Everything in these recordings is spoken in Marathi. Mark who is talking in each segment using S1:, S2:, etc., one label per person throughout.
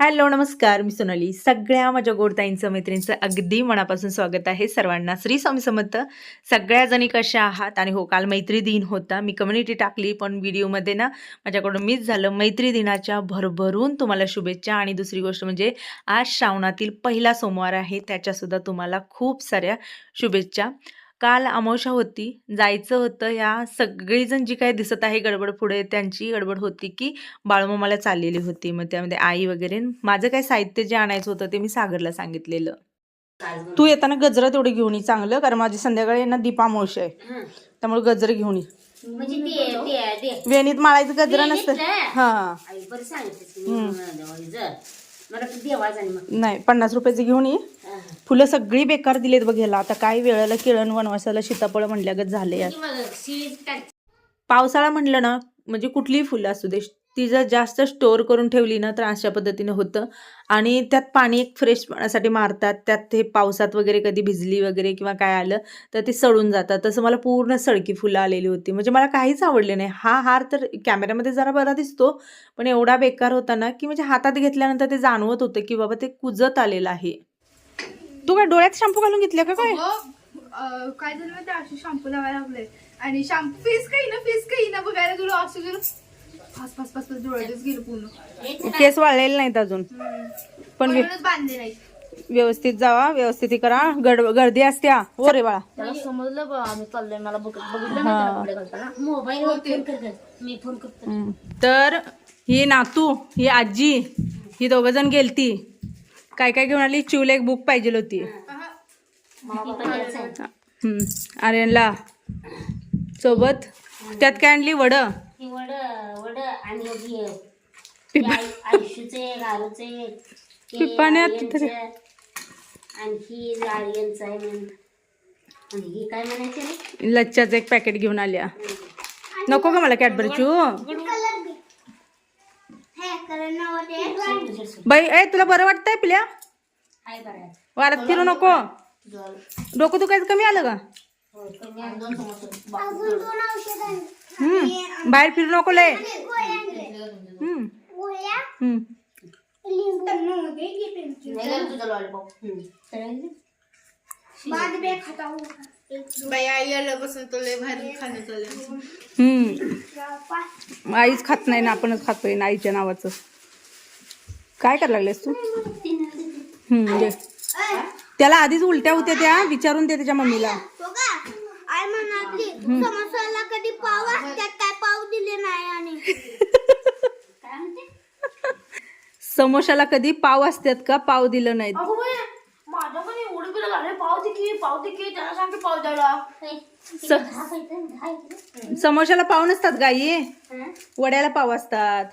S1: हॅलो नमस्कार. मी सोनाली. सगळ्या माझ्या गोडताईंचं मैत्रिणींचं अगदी मनापासून स्वागत आहे. सर्वांना श्री स्वामी समर्थ. सगळ्याजणी कशा आहात? आणि हो काल मैत्री दिन होता. मी कम्युनिटी टाकली पण व्हिडिओमध्ये ना माझ्याकडून मिस झालं. मैत्री दिनाच्या भरभरून तुम्हाला शुभेच्छा. आणि दुसरी गोष्ट म्हणजे आज श्रावणातील पहिला सोमवार आहे. त्याच्यासुद्धा तुम्हाला खूप साऱ्या शुभेच्छा. काल अमावस्या होती. जायचं होतं या सगळीजण जी काही दिसत आहे गडबड पुढे त्यांची गडबड होती की बाळूमामाला चाललेली होती. मग त्यामध्ये आई वगैरे माझं काय साहित्य जे आणायचं होतं ते मी सागरला सांगितलेलं. तू येताना गजरा तेवढे घेऊन ये चांगलं कारण माझी संध्याकाळी ना दीपामावशी आहे. त्यामुळे गजर घेऊन ये.
S2: म्हणजे
S1: वेणीत माळायचं गजरा नसतं. हा. नाही पन्नास रुपयाचे घेऊन ये. फुलं सगळी बेकार दिलेत बघ ह्याला. आता काय वेळेला किरण वनवासाला सीताफळ म्हणल्यागत झाले पावसाळा म्हणलं ना म्हणजे कुठलीही फुलं असू दे ती जर जास्त स्टोअर करून ठेवली ना तर अशा पद्धतीनं होतं. आणि त्यात पाणी एक फ्रेश पाण्यासाठी मारतात. त्यात ते पावसात वगैरे कधी भिजली वगैरे किंवा काय आलं तर ते सडून जातात. तसं मला पूर्ण सडकी फुलं आलेली होती. म्हणजे मला काहीच आवडले नाही. हा हार तर कॅमेऱ्यामध्ये जरा बरा दिसतो पण एवढा बेकार होता ना की म्हणजे हातात घेतल्यानंतर ते जाणवत होतं की बाबा ते कुजत आलेलं आहे. तू काय डोळ्यात शॅम्पू घालून घेतल्या का काय?
S3: काय झालं माहिती शॅम्पू लावायला लागले आणि शॅम्पू फेस काही ना फेस काही ना बघायला गेलो असं डोळ्यातच गेलो पूर्ण.
S1: केस वाळलेले नाहीत अजून. पण व्य-
S3: म्हणूनच बांधले नाही
S1: व्यवस्थित जावा व्यवस्थित हे करा. गड गर्दी असते हा. हो. रे बाळा.
S4: त्याला समजलं बा आम्ही चाललोय. मला बघ- बघितलं
S1: हा.
S4: नाही त्याला कपडे घालताना.
S2: मोबाईल वर फोन कर कर. मी फोन करतो.
S1: हम्म. तर ही नातू ही आजी ही दोघ जण गेलती. काय काय घेऊन आली? चिवला एक बुक पाहिजे होती.
S2: आहे.
S1: हम्म. आर्यनला. सोबत? त्यात काय आणली? वड?
S2: ही वड वड आणि ही आई- आयुष्यचे गारूचे
S1: पिपाण्यात
S2: आर्यनचं, आणखी आर्यनचं आहे म्हणून आणि ही काय म्हणायचे रे
S1: लच्च्याचं एक पॅकेट घेऊन आल्या. नको का मला कॅडबरी चू. बाई ए तुला बरं वाटतंय पिल्या?
S2: हाय बरं. आहे.
S1: वारात फिरू नको. डोकं दुखायचं कमी आलं का हम्म. बाहेर फिरू नको लय. हम्म. हम्म. हम्म. आईच खात नाही ना आपणच खातोय ना आईच्या नावाचं. काय करायला लागलेस तू? हम्म. त्याला आधीच उलट्या होत्या त्या विचारून दे त्याच्या मम्मीला.
S5: म्हणाली समोसाला कधी पाव असतात काय पाव दिले नाही आणि
S2: काय म्हणते
S1: समोशाला कधी पाव असतात का पाव दिलं नाहीत
S4: अगो बाई माझ्या पण एवढं बिल झाले पाव दे की पाव दे की त्याला सांगते पाव द्यायला
S2: होय. ती दहा पाहिजे दहा इकडे.
S1: समोशाला पाव नसतात गाई
S2: हं?
S1: वड्याला पाव असतात.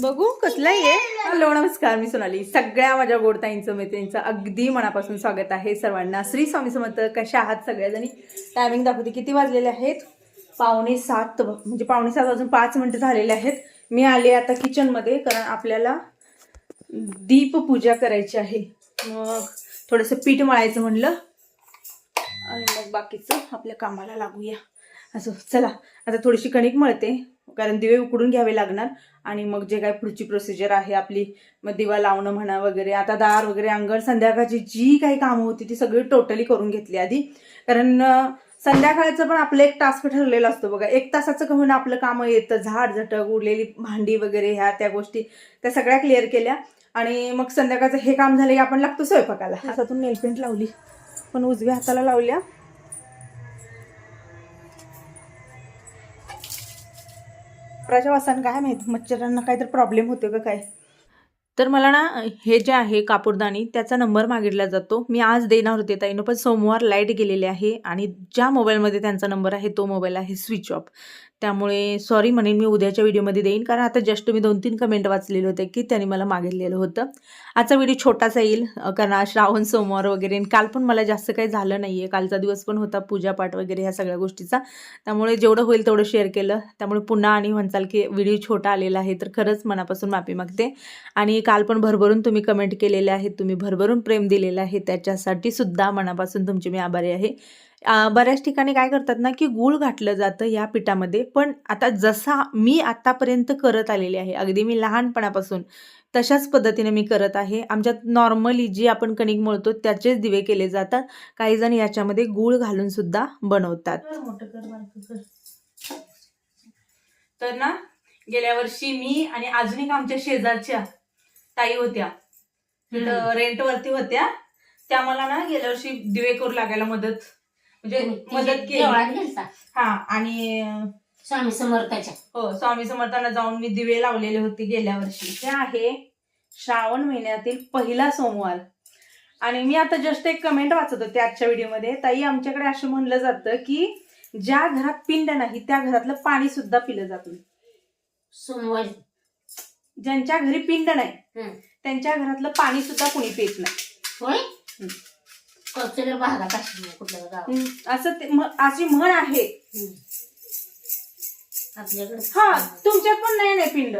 S1: बघू कसला आहे? हॅलो नमस्कार मी सोनाली. सगळ्या माझ्या गोडताईंचं मैत्रिणींचं अगदी मनापासून स्वागत आहे सर्वांना. श्री स्वामी समर्थ कशा आहात सगळ्याजणी? टायमिंग दाखवते. किती वाजलेले आहेत? पावणे सात म्हणजे पावणे सात वाजून पाच मिनिटं झालेले आहेत. मी आले आता किचनमध्ये कारण आपल्याला दीप पूजा करायची आहे. मग थोडंसं पीठ मळायचं म्हणलं. आणि मग बाकीचं आपल्या कामाला लागूया. असं चला आता थोडीशी कणिक मळते. कारण दिवे उकडून घ्यावे लागणार. आणि मग जे काय पुढची प्रोसिजर आहे आपली मग दिवा लावणं म्हणा वगैरे आता दार वगैरे अंगण संध्याकाळची जी काही कामं होती ती सगळी टोटली करून घेतली आधी. कारण संध्याकाळचं पण आपलं एक टास्क ठरलेला असतो बघा. एक तासाचं कमी आपलं कामं येतं. झाड झटक उडलेली भांडी वगैरे ह्या त्या गोष्टी त्या सगळ्या क्लिअर केल्या. आणि मग संध्याकाळचं हे काम झालं की आपण लागतो स्वयंपाकाला. हातातून नेलपेंट लावली. पण उजव्या हाताला लावल्या. प्राच्या काय माहीत? मच्छरांना काहीतरी प्रॉब्लेम होतो का काय? तर मला ना हे जे आहे कापूरदानी त्याचा नंबर मागितला जातो. मी आज देणार होते ताईनं पण सोमवार लाइट गेलेले आहे आणि ज्या मोबाईलमध्ये त्यांचा नंबर आहे तो मोबाईल आहे स्विच ऑफ. त्यामुळे सॉरी म्हणेन मी उद्याच्या व्हिडिओमध्ये देईन कारण आता जस्ट मी दोन तीन कमेंट वाचलेले होते की त्यांनी मला मागितलेलं होतं. आजचा व्हिडिओ छोटासा येईल कारण श्रावण सोमवार वगैरे काल पण मला जास्त काही झालं नाही आहे कालचा दिवस पण होता पूजापाठ वगैरे ह्या सगळ्या गोष्टीचा. त्यामुळे जेवढं होईल तेवढं शेअर केलं. त्यामुळे पुन्हा आणि म्हणचाल की व्हिडिओ छोटा आलेला आहे तर खरंच मनापासून माफी मागते. आणि काल पण भरभरून तुम्ही कमेंट केलेले आहेत. तुम्ही भरभरून प्रेम दिलेलं आहे. त्याच्यासाठी सुद्धा मनापासून तुमचे मी आभारी आहे. बऱ्याच ठिकाणी काय करतात ना की गूळ घातलं जातं या पिठामध्ये. पण आता जसा मी आतापर्यंत करत आलेली आहे अगदी मी लहानपणापासून तशाच पद्धतीने मी करत आहे. आमच्यात नॉर्मली जी आपण कणिक मळतो त्याचेच दिवे केले जातात. काही जण याच्यामध्ये गूळ घालून सुद्धा बनवतात. तर ना गेल्या वर्षी मी आणि अजून एक आमच्या शेजारच्या ताई होत्या. तिथं रेंटवरती होत्या. त्या मला ना गेल्या वर्षी दिवे करू लागायला मदत म्हणजे मदत केली. हा आणि
S2: स्वामी समर्थाच्या.
S1: हो स्वामी समर्थांना जाऊन मी दिवे लावलेले होते गेल्या वर्षी. ते आहे श्रावण महिन्यातील पहिला सोमवार. आणि मी आता जस्ट एक कमेंट वाचत होते आजच्या व्हिडिओमध्ये ताई आमच्याकडे असं म्हणलं जातं की ज्या घरात पिंड नाही त्या घरातलं पाणी सुद्धा पिलं जात
S2: सोमवारी.
S1: ज्यांच्या घरी पिंड नाही
S2: हं.
S1: त्यांच्या घरातलं पाणी सुद्धा कुणी पित नाही.
S2: होय. कौशल्य भागात असेल कुठल्या गावात.
S1: हम्म, असं ते म- अशी म्हण आहे.
S2: हं. आपल्याकडे
S1: हा तुमच्यात पण नाही नाही पिंड.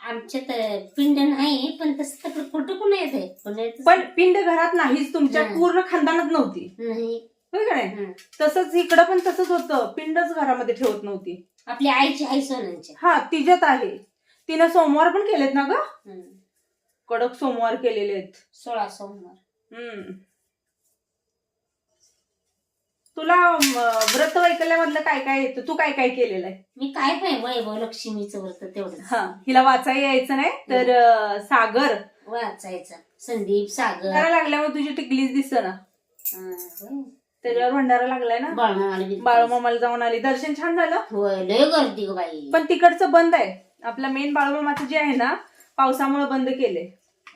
S2: आमच्यात पिंड नाही पण तसं तर कुठं कुठं येते येतच
S1: पण पिंड घरात नाहीच तुमच्या. पूर्ण खानदानात नव्हती.
S2: नाही.
S1: होय का नाही. तसंच इकडं पण तसंच होतं. पिंडच घरामध्ये ठेवत नव्हती.
S2: आपली आईची आई सोनांच्या
S1: हा तिच्यात आहे. तिनं सोमवार पण केलेत ना ग. कडक सोमवार केलेले आहेत.
S2: सोळा सोमवार.
S1: हम्म. तुला म, व्रत वैकल्यामधलं काय काय येतं? तू काय काय केलेलं आहे?
S2: मी काय पाहिजे वैभव लक्ष्मीचं व्रत तेवढं
S1: हा हिला वाचायला यायचं नाही तर अं, सागर.
S2: वाचायचं. संदीप सागर.
S1: भंडारा लागल्यामुळे तुझी टिकलीच दिसत ना
S2: हं.
S1: त्याच्यावर भंडारा लागलाय ना?
S2: बाळमामाला
S1: बाळूमामाला जाऊन आली. दर्शन छान झालं?
S2: होय लय गर्दी ग बाई.
S1: पण तिकडचं बंद आहे. आपलं मेन बाळूमामाचं जे आहे ना पावसामुळे बंद केले.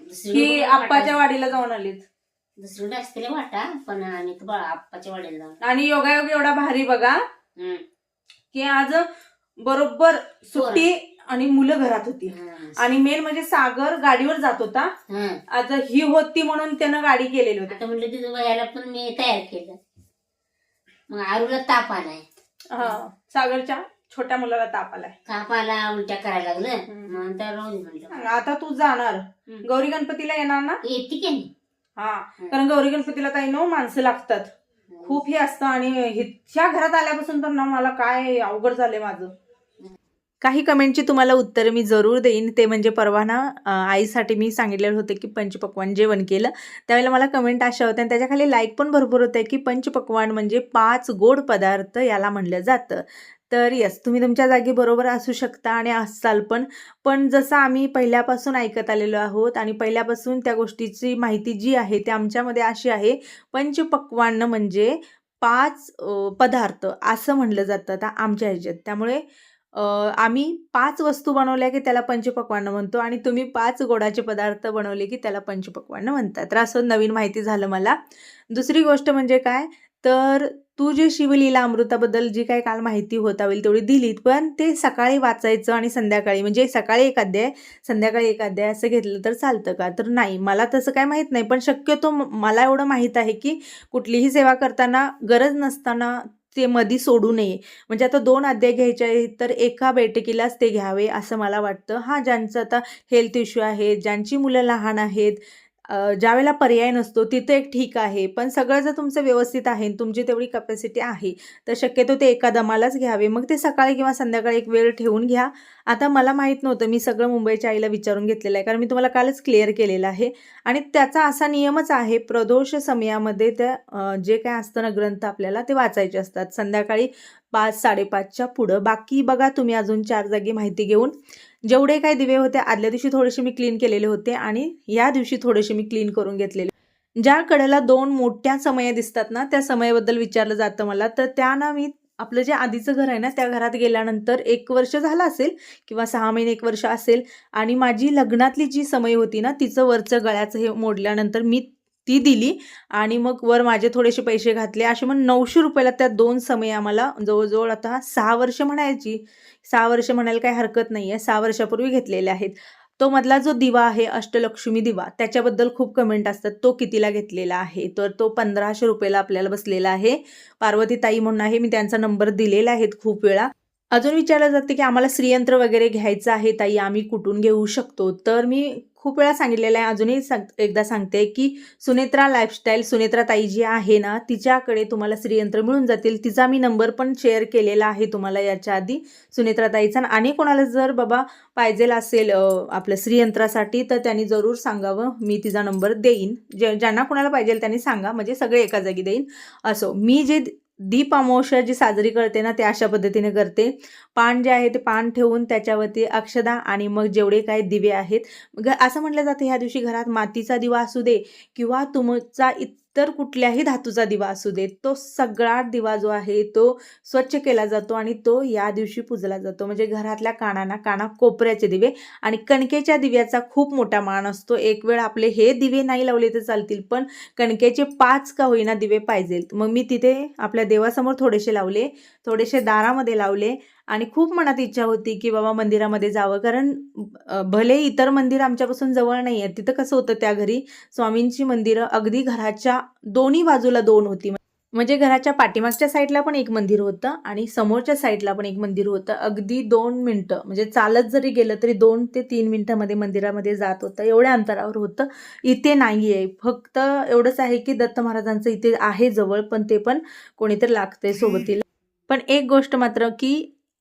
S1: ही
S2: कुठं
S1: आप्पाच्या वाडीला जाऊन आलीत.
S2: दुसरीकडे असतील वाटा पण आणि तो आप्पाच्या वाड्याला जाऊन.
S1: आणि योगायोग एवढा भारी बघा. की आज बरोबर सुट्टी आणि मुलं घरात होती. आणि मेन म्हणजे सागर गाडीवर जात होता. आज ही होती म्हणून त्यानं गाडी केलेली होती.
S2: आता म्हणलं तिथं वयाला पण मी तयार केलं. मग आरूला ताप आलाय.
S1: हा सागरच्या? छोट्या मुलाला ताप आलाय
S2: ताप आला उलट्या करायला लागलं. मग तर रोज म्हणलं.
S1: आता तू जाणार. गौरी गणपतीला येणार ना?
S2: येते की नाही?
S1: हा. कारण गौरी गणपतीला काही नो माणसं लागतात. खूप हे असतं आणि ह्या घरात आल्यापासून तर ना मला काय अवघड झालंय माझं. काही कमेंटची तुम्हाला उत्तर मी जरूर देईन. ते म्हणजे परवा ना अं, आईसाठी मी सांगितलेलं होतं की पंचपक्वान जेवण केलं. त्यावेळेला मला कमेंट अशा होत्या आणि त्याच्याखाली लाईक पण भरपूर होते की पंचपक्वान म्हणजे पाच गोड पदार्थ याला म्हणलं जातं. तर यस तुम्ही तुमच्या जागी बरोबर असू शकता आणि असाल पण. पण जसं आम्ही पहिल्यापासून ऐकत आलेलो आहोत आणि पहिल्यापासून त्या गोष्टीची माहिती जी आहे ती आमच्यामध्ये अशी आहे पंचपक्वान्न म्हणजे पाच पदार्थ असं म्हणलं जातं आता आमच्या ह्याच्यात. त्यामुळे आम्ही पाच वस्तू बनवल्या की त्याला पंचपक्वान्न म्हणतो आणि तुम्ही पाच गोडाचे पदार्थ बनवले की त्याला पंचपक्वान्न म्हणतात. तर असं नवीन माहिती झालं मला. दुसरी गोष्ट म्हणजे काय? तर तू जे शिवलीला अमृताबद्दल जी काही काल माहिती होता होईल तेवढी दिलीत पण ते सकाळी वाचायचं आणि संध्याकाळी म्हणजे सकाळी एक अध्याय संध्याकाळी एक अध्याय असं घेतलं तर चालतं का? तर नाही मला तसं काय माहीत नाही पण शक्यतो मला एवढं माहीत आहे की कुठलीही सेवा करताना गरज नसताना ते मधी सोडू नये. म्हणजे आता दोन अध्याय घ्यायचे आहेत तर एका बैठकीलाच ते घ्यावे असं मला वाटतं. हां ज्यांचं आता हेल्थ इश्यू आहे ज्यांची मुलं लहान आहेत ज्यावेळेला पर्याय नसतो तिथं एक ठीक आहे. पण सगळं जर तुमचं व्यवस्थित आहे आणि तुमची तेवढी कपॅसिटी आहे तर शक्यतो ते एका दमालाच घ्यावे. मग ते सकाळी किंवा संध्याकाळी एक वेळ ठेवून घ्या. आता मला माहीत नव्हतं मी सगळं मुंबईच्या आईला विचारून घेतलेलं आहे कारण मी तुम्हाला कालच क्लिअर केलेलं आहे. आणि त्याचा असा नियमच आहे प्रदोष समयामध्ये त्या जे काय असतं ना ग्रंथ आपल्याला ते वाचायचे असतात. संध्याकाळी पाच साडेपाचच्या पुढं. बाकी बघा तुम्ही अजून चार जागी माहिती घेऊन. जेवढे काही दिवे होते आदल्या दिवशी थोडेसे मी क्लीन केलेले होते आणि या दिवशी थोडेसे मी क्लीन करून घेतलेले. ज्या कडेला दोन मोठ्या समया दिसतात ना त्या समयाबद्दल विचारलं जातं मला. तर त्या ना मी आपलं जे आधीचं घर आहे ना त्या घरात गेल्यानंतर एक वर्ष झालं असेल किंवा सहा महिने एक वर्ष असेल आणि माझी लग्नातली जी समय होती ना तिचं वरचं गळ्याचं हे मोडल्यानंतर मी ती दिली आणि मग वर माझे थोडेसे पैसे घातले. असे मग नऊशे रुपयाला त्या दोन समय आम्हाला जवळजवळ आता सहा वर्ष म्हणायची. सहा वर्ष म्हणायला काही हरकत नाही आहे सहा वर्षापूर्वी घेतलेले आहेत. तो मधला जो दिवा आहे अष्टलक्ष्मी दिवा त्याच्याबद्दल खूप कमेंट असतात. तो कितीला घेतलेला आहे? तर तो पंधराशे रुपयाला आपल्याला बसलेला आहे. पार्वती ताई म्हणून आहे. मी त्यांचा नंबर दिलेला आहेत खूप वेळा. अजून विचारलं जातं की आम्हाला श्रीयंत्र वगैरे घ्यायचं आहे ताई आम्ही कुठून घेऊ शकतो? तर मी खूप वेळा सांगितलेलं आहे अजूनही सांग एकदा सांगते की सुनेत्रा लाईफस्टाईल सुनेत्रा ताई जी आहे ना तिच्याकडे तुम्हाला श्रीयंत्र मिळून जातील. तिचा मी नंबर पण शेअर केलेला आहे तुम्हाला याच्या आधी सुनेत्रा ताईचा. आणि कोणाला जर बाबा पाहिजेल असेल आपल्या आपलं श्रीयंत्रासाठी तर त्यांनी जरूर सांगावं. मी तिचा नंबर देईन. जे ज्यांना कोणाला पाहिजेल त्यांनी सांगा. म्हणजे सगळे एका जागी देईन. असो मी जे दीप अमावस्या जी साजरी करते ना ते अशा पद्धतीने करते. पान जे आहे ते पान ठेवून त्याच्यावरती अक्षदा आणि मग जेवढे काही दिवे आहेत. ग असं म्हटलं जातं ह्या दिवशी घरात मातीचा दिवा असू दे किंवा तुमचा इतर कुठल्याही धातूचा दिवा असू दे तो सगळा दिवा जो आहे तो स्वच्छ केला जातो आणि तो या दिवशी पूजला जातो. म्हणजे घरातल्या कानाना काना कोपऱ्याचे दिवे आणि कणकेच्या दिव्याचा खूप मोठा मान असतो. एक वेळ आपले हे दिवे नाही लावले तर चालतील पण कणकेचे पाच का होईना दिवे पाहिजेत. मग मी तिथे आपल्या देवासमोर थोडेसे लावले थोडेसे दारामध्ये लावले आणि खूप मनात इच्छा होती की बाबा मंदिरामध्ये जावं. कारण भले इतर मंदिर आमच्यापासून जवळ नाही आहे तिथं कसं होतं त्या घरी स्वामींची मंदिरं अगदी घराच्या दोन्ही बाजूला दोन होती. म्हणजे घराच्या पाठीमागच्या साईडला पण एक मंदिर होतं आणि समोरच्या साईडला पण एक मंदिर होतं. अगदी दोन मिनटं म्हणजे चालत जरी गेलं तरी दोन ते तीन मिनटामध्ये मंदिरामध्ये जात होतं. एवढ्या अंतरावर होतं. इथे नाही आहे फक्त एवढंच आहे की दत्त महाराजांचं इथे आहे जवळ पण ते पण कोणीतरी लागतंय सोबतीला. पण एक गोष्ट मात्र की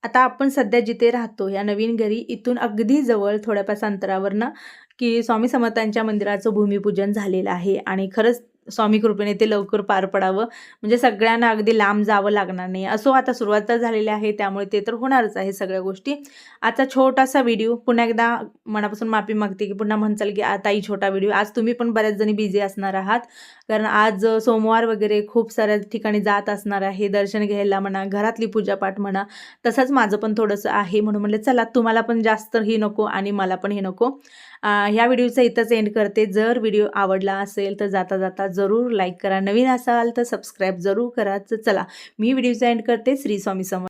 S1: आता आपण सध्या जिथे राहतो या नवीन घरी इथून अगदी जवळ थोड्याफार अंतरावरनं की स्वामी समर्थांच्या मंदिराचं भूमिपूजन झालेलं आहे. आणि खरंच स्वामी कृपेने ते लवकर पार पडावं. म्हणजे सगळ्यांना अगदी लांब जावं लागणार नाही. असो आता सुरुवात तर झालेली आहे त्यामुळे ते तर होणारच आहे सगळ्या गोष्टी. आता छोटासा व्हिडिओ पुन्हा एकदा मनापासून माफी मागते की पुन्हा म्हणचाल की आताही छोटा व्हिडिओ आज तुम्ही पण बऱ्याच जणी बिझी असणार आहात. कारण आज सोमवार वगैरे खूप साऱ्या ठिकाणी जात असणार आहे. दर्शन घ्यायला म्हणा घरातली पूजापाठ म्हणा तसंच माझं पण थोडंसं आहे म्हणून म्हणलं चला तुम्हाला पण जास्त ही नको आणि मला पण हे नको. ह्या व्हिडिओचा इथंच एंड करते. जर व्हिडिओ आवडला असेल तर जाता जाता जरूर लाईक करा. नवीन असाल तर सबस्क्राईब जरूर करा. तर चला मी व्हिडिओचा एंड करते. श्री स्वामी समर्थ.